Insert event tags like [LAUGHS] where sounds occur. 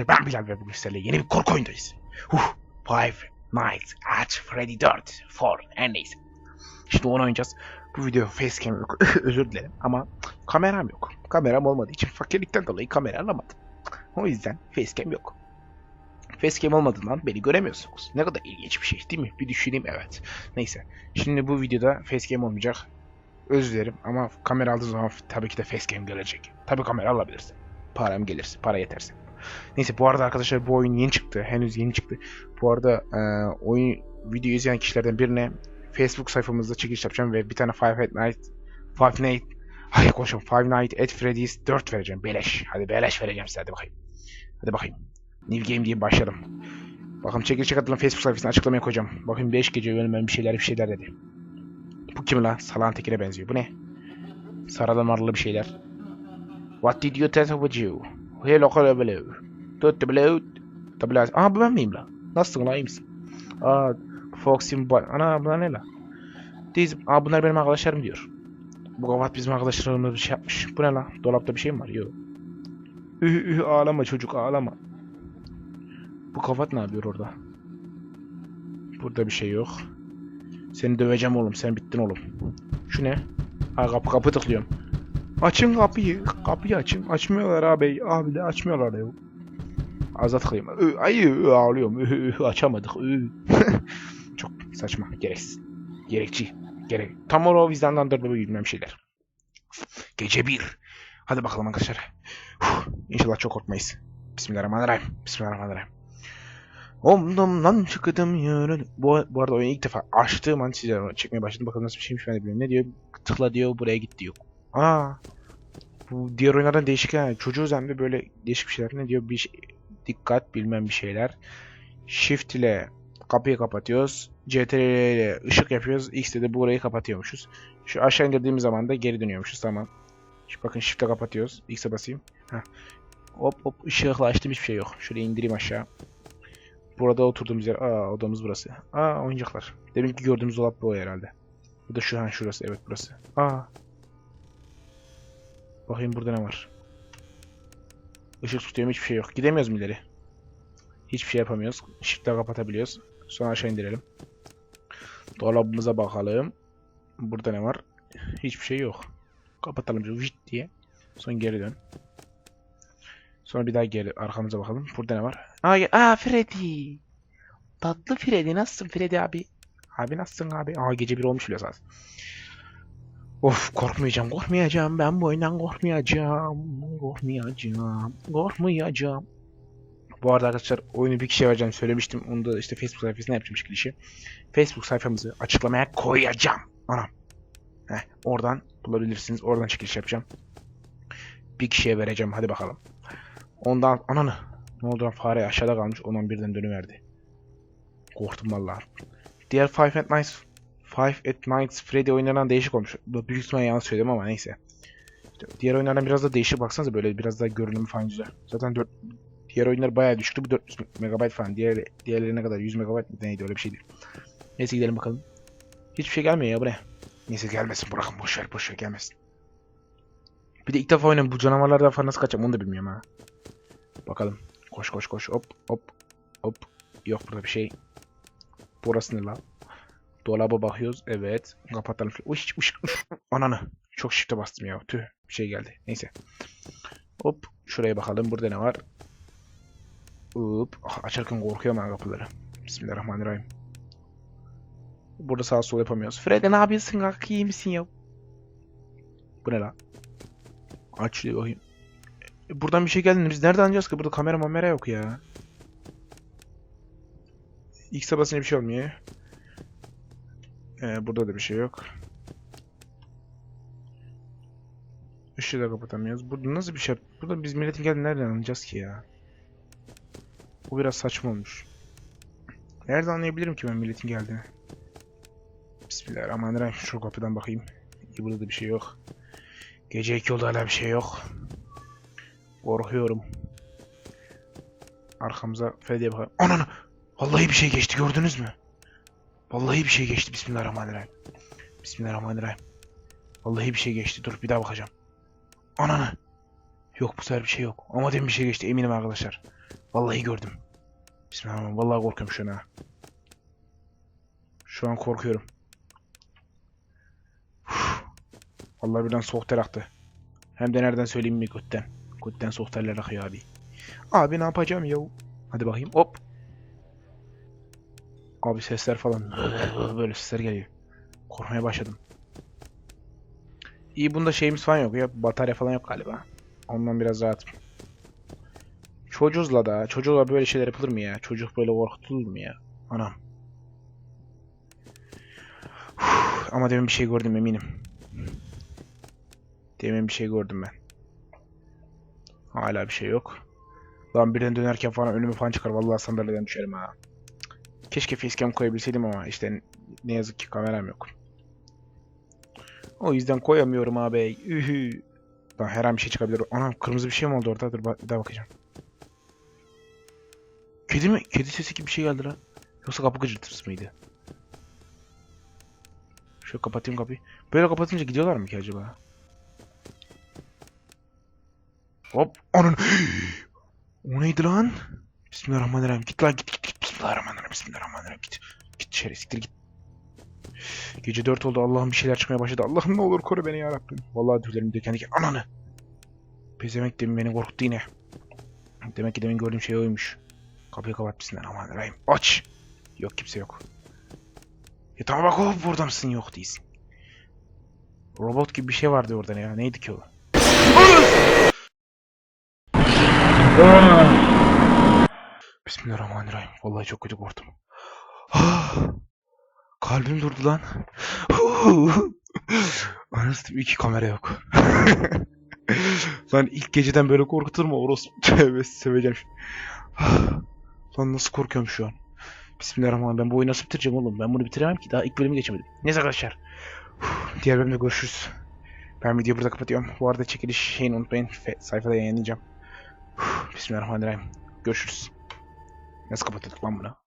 arkadaşlar ben Bilal ve bugün sizlerle yeni bir korku oyundayız. Huh, Five Nights at Freddy 4, 4 her neyse. Şimdi onu oynayacağız. Bu video facecam yok [LAUGHS] özür dilerim ama kameram yok. Kameram olmadığı için fakirlikten dolayı kamera alamadım. O yüzden facecam yok. Facecam olmadığından beni göremiyorsunuz. Ne kadar ilginç bir şey değil mi? Bir düşüneyim evet. Neyse. Şimdi bu videoda facecam olmayacak. Özür dilerim ama kamera aldığım zaman tabii ki de facecam gelecek. Tabii kamera alabilirsin. Param gelirse, para yeterse. Neyse bu arada arkadaşlar bu oyun yeni çıktı. Henüz yeni çıktı. Bu arada e, oyun video izleyen kişilerden birine Facebook sayfamızda çekiliş yapacağım ve bir tane Five Night Five Night Hayır konuşalım. Five Night at Freddy's 4 vereceğim. Beleş. Hadi beleş vereceğim size. Hadi bakayım. Hadi bakayım. New Game diye başladım. Bakalım çekilişe katılan Facebook sayfasına açıklamaya koyacağım. Bakayım 5 gece önüme bir şeyler bir şeyler dedi. Bu kim lan? Salan tekine benziyor. Bu ne? Sarılı marlı bir şeyler. What did you tell with you? Hello hello hello. Tut the blue. The blue. Aha bu ben miyim lan? Nasılsın lan iyi misin? Aa Foxy'm boy. Ana bunlar ne lan? Diz. Aa bunlar benim arkadaşlarım diyor. Bu kavat bizim arkadaşlarımız bir şey yapmış. Bu ne lan? Dolapta bir şey mi var? Yok. Üh üh ağlama çocuk ağlama. Bu kavat ne yapıyor orada? Burada bir şey yok. Seni döveceğim oğlum. Sen bittin oğlum. Şu ne? Ha kapı kapı tıklıyorum. Açın kapıyı. Kapıyı açın. Açmıyorlar abi. Abi de açmıyorlar ya. Ağza tıklayayım. Ö, Ay ağlıyorum. Açamadık. [LAUGHS] Çok saçma. Gereksiz. Gerekçi. Gerek. Tam o vicdanlandırdı bu bilmem şeyler. Gece bir. Hadi bakalım arkadaşlar. Huh, İnşallah çok korkmayız. Bismillahirrahmanirrahim. Bismillahirrahmanirrahim. Omdumdan çıktım yürü. Bu, bu arada oyunu ilk defa açtığım an çekmeye başladım. Bakalım nasıl bir şeymiş ben de bilmiyorum. Ne diyor? Tıkla diyor buraya git diyor. Aa. Bu diğer oyunlardan değişik ha. Çocuğuz hem de böyle değişik bir şeyler. Ne diyor? Bir şey, dikkat bilmem bir şeyler. Shift ile kapıyı kapatıyoruz. CTRL ile ışık yapıyoruz. X ile de burayı kapatıyormuşuz. Şu aşağı indirdiğimiz zaman da geri dönüyormuşuz. Tamam. Şimdi bakın shift'e kapatıyoruz. X'e basayım. Heh. Hop hop ışıkla açtım hiçbir şey yok. Şuraya indireyim aşağı. Burada oturduğumuz yer. Aa odamız burası. Aa oyuncaklar. Deminki gördüğümüz dolap bu herhalde. Bu da şu an şurası. Evet burası. Aa. Bakayım burada ne var. Işık tutuyorum hiçbir şey yok. Gidemiyoruz mu ileri? Hiçbir şey yapamıyoruz. Shift'le kapatabiliyoruz. Sonra aşağı indirelim. Dolabımıza bakalım. Burada ne var? Hiçbir şey yok. Kapatalım vit diye. Sonra geri dön. Sonra bir daha geri arkamıza bakalım. Burada ne var? Aa, aa Freddy. Tatlı Freddy. Nasılsın Freddy abi? Abi nasılsın abi? Aa gece bir olmuş bile zaten. Of korkmayacağım, korkmayacağım. Ben bu oyundan korkmayacağım. Korkmayacağım. Korkmayacağım. Bu arada arkadaşlar oyunu bir kişiye vereceğim söylemiştim. Onu da işte Facebook sayfasına yapacağım çekilişi. Facebook sayfamızı açıklamaya koyacağım. Anam. Heh, oradan bulabilirsiniz. Oradan çekiliş yapacağım. Bir kişiye vereceğim. Hadi bakalım. Ondan ananı. Ne oldu lan fare aşağıda kalmış. Ondan birden dönüverdi. Korktum vallahi. Diğer Five Nights Five at Nights Freddy oyunlarından değişik olmuş. Büyük ihtimalle yanlış söyledim ama neyse. İşte diğer oyunlardan biraz da değişik baksanıza böyle biraz daha görünümü falan güzel. Zaten 4 diğer oyunlar bayağı düşüktü. Bu 400 MB falan. Diğer diğerleri ne kadar? 100 MB mı neydi öyle bir şeydi. Neyse gidelim bakalım. Hiçbir şey gelmiyor ya bu ne? Neyse gelmesin bırakın boş ver boş ver gelmesin. Bir de ilk defa oynuyorum bu canavarlardan falan nasıl kaçacağım onu da bilmiyorum ha. Bakalım. Koş koş koş hop hop hop. Yok burada bir şey. Burası ne lan? Dolaba bakıyoruz. Evet. Kapatalım. Uş uş [LAUGHS] uş. Ananı. Çok shift'e bastım ya. Tüh. Bir şey geldi. Neyse. Hop. Şuraya bakalım. Burada ne var? Hop. Ah, açarken korkuyorum ben kapıları. Bismillahirrahmanirrahim. Burada sağ sol yapamıyoruz. Freddy ne yapıyorsun kanka? İyi misin ya? Bu ne lan? Aç şurayı bakayım. E, Buradan bir şey geldi. Biz nereden anlayacağız ki? Burada kamera mamera yok ya. X'e basınca bir şey olmuyor. Ee, burada da bir şey yok. Işığı da kapatamıyoruz. Burada nasıl bir şey? Burada biz milletin geldiğini nereden anlayacağız ki ya? Bu biraz saçma olmuş. Nereden anlayabilirim ki ben milletin geldiğini? Bismillahirrahmanirrahim. Şu kapıdan bakayım. İyi, burada da bir şey yok. Gece iki oldu hala bir şey yok. Korkuyorum. Arkamıza Freddy'ye bakalım. Ananı! Vallahi bir şey geçti gördünüz mü? Vallahi bir şey geçti. Bismillahirrahmanirrahim. Bismillahirrahmanirrahim. Vallahi bir şey geçti. Dur bir daha bakacağım. Ananı. Yok bu sefer bir şey yok. Ama demin bir şey geçti eminim arkadaşlar. Vallahi gördüm. Bismillahirrahmanirrahim. Vallahi korkuyorum şu an ha. Şu an korkuyorum. Uf. Vallahi birden soğuk ter aktı. Hem de nereden söyleyeyim mi götten. Götten soğuk terler akıyor abi. Abi ne yapacağım ya? Hadi bakayım hop. Abi sesler falan. [LAUGHS] Böyle sesler geliyor. Korkmaya başladım. İyi bunda şeyimiz falan yok ya. Batarya falan yok galiba. Ondan biraz rahatım. Çocuğuzla da. Çocuğuzla böyle şeyler yapılır mı ya? Çocuk böyle korkutulur mu ya? Anam. Uf, ama demin bir şey gördüm eminim. Demin bir şey gördüm ben. Hala bir şey yok. Lan birden dönerken falan önüme falan çıkar. Vallahi sandalyeden düşerim ha. Keşke facecam koyabilseydim ama işte ne yazık ki kameram yok. O yüzden koyamıyorum abi. Ühü. Lan her an bir şey çıkabilir. Anam kırmızı bir şey mi oldu orada? Dur bir daha bakacağım. Kedi mi? Kedi sesi gibi bir şey geldi lan. Yoksa kapı gıcırtısı mıydı? Şöyle kapatayım kapıyı. Böyle kapatınca gidiyorlar mı ki acaba? Hop. Onun. [GASPS] o neydi lan? Bismillahirrahmanirrahim. Git lan git git git. Bismillahirrahmanirrahim. Bismillahirrahmanirrahim. Git. Git içeri siktir git. Gece 4 oldu. Allah'ım bir şeyler çıkmaya başladı. Allah'ım ne olur koru beni ya Rabbim. Vallahi tüylerim diken diken. Ananı. Pezemek demin beni korkuttu yine. Demek ki demin gördüğüm şey oymuş. Kapıyı kapat Bismillahirrahmanirrahim. Aç. Yok kimse yok. Ya tamam bak hop burada mısın? Yok değilsin. Robot gibi bir şey vardı orada ya. Neydi ki o? Bismillahirrahmanirrahim. Vallahi çok kötü korktum. Kalbim durdu lan. [LAUGHS] Anasını iki kamera yok. [LAUGHS] lan ilk geceden böyle korkutur mu? Orası [LAUGHS] tövbe seveceğim. şimdi. lan nasıl korkuyorum şu an. Bismillahirrahmanirrahim. Ben bu oyunu nasıl bitireceğim oğlum? Ben bunu bitiremem ki. Daha ilk bölümü geçemedim. Neyse arkadaşlar. Diğer bölümde görüşürüz. Ben videoyu burada kapatıyorum. Bu arada çekiliş şeyini unutmayın. Sayfada yayınlayacağım. Bismillahirrahmanirrahim. Görüşürüz. Let's go de the bomb.